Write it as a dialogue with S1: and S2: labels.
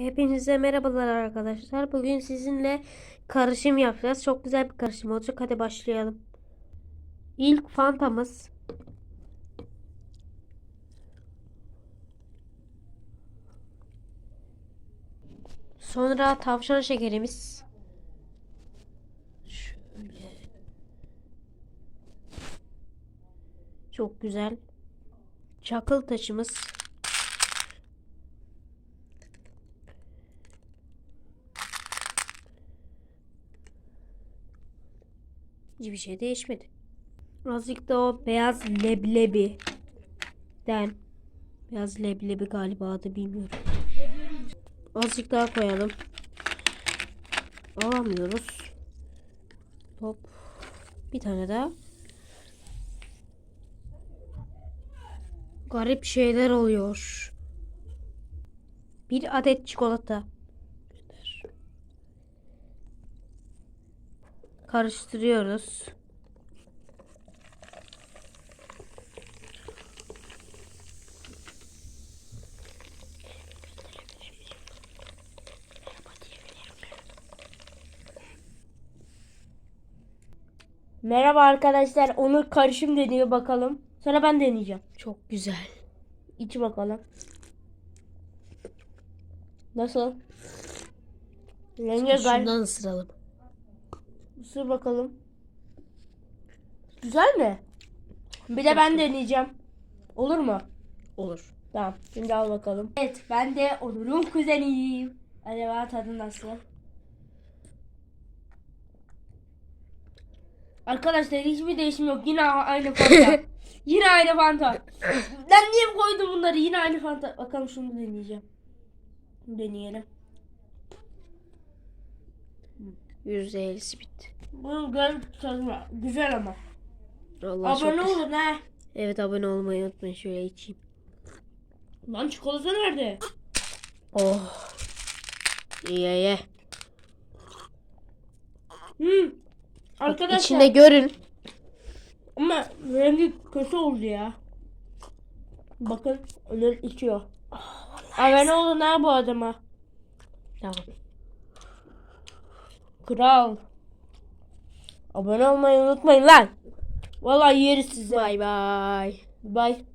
S1: Hepinize merhabalar arkadaşlar. Bugün sizinle karışım yapacağız. Çok güzel bir karışım olacak. Hadi başlayalım. İlk fantamız. Sonra tavşan şekerimiz. Şöyle. Çok güzel. Çakıl taşımız. Hiçbir şey değişmedi. Azıcık da o beyaz leblebi den. Beyaz leblebi galiba adı bilmiyorum. Azıcık daha koyalım. Alamıyoruz. Hop. Bir tane daha. Garip şeyler oluyor. Bir adet çikolata. Karıştırıyoruz.
S2: Merhaba arkadaşlar. Onur karışım deniyor bakalım. Sonra ben deneyeceğim.
S1: Çok güzel.
S2: İç bakalım. Nasıl? Gayet.
S1: Şundan ısıralım.
S2: Isır bakalım. Güzel mi? Bir de ben deneyeceğim. Olur mu?
S1: Olur.
S2: Tamam. Şimdi al bakalım. Evet. Ben de Onur'un kuzeniyim. Acaba tadı nasıl? Arkadaşlar hiçbir değişim yok. Yine aynı fanta. Yine aynı fanta. Ben niye koydum bunları? Yine aynı fanta. Bakalım şunu deneyeceğim. Deneyelim.
S1: %50'si bitti.
S2: Bunun garip tadı var. Güzel ama.
S1: Allah çok
S2: Abone
S1: güzel.
S2: olun ha.
S1: Evet abone olmayı unutmayın. Şöyle içeyim.
S2: Lan çikolata nerede?
S1: Oh. Ye ye.
S2: Hmm. Arkadaşlar
S1: İçinde görün.
S2: ama rengi kötü oldu ya. Bakın Onur içiyor. Abone olun ha bu adama.
S1: Tamam.
S2: Kral. Abone olmayı unutmayın lan. Vallahi yeriz sizi.
S1: Bay bay.
S2: Bye.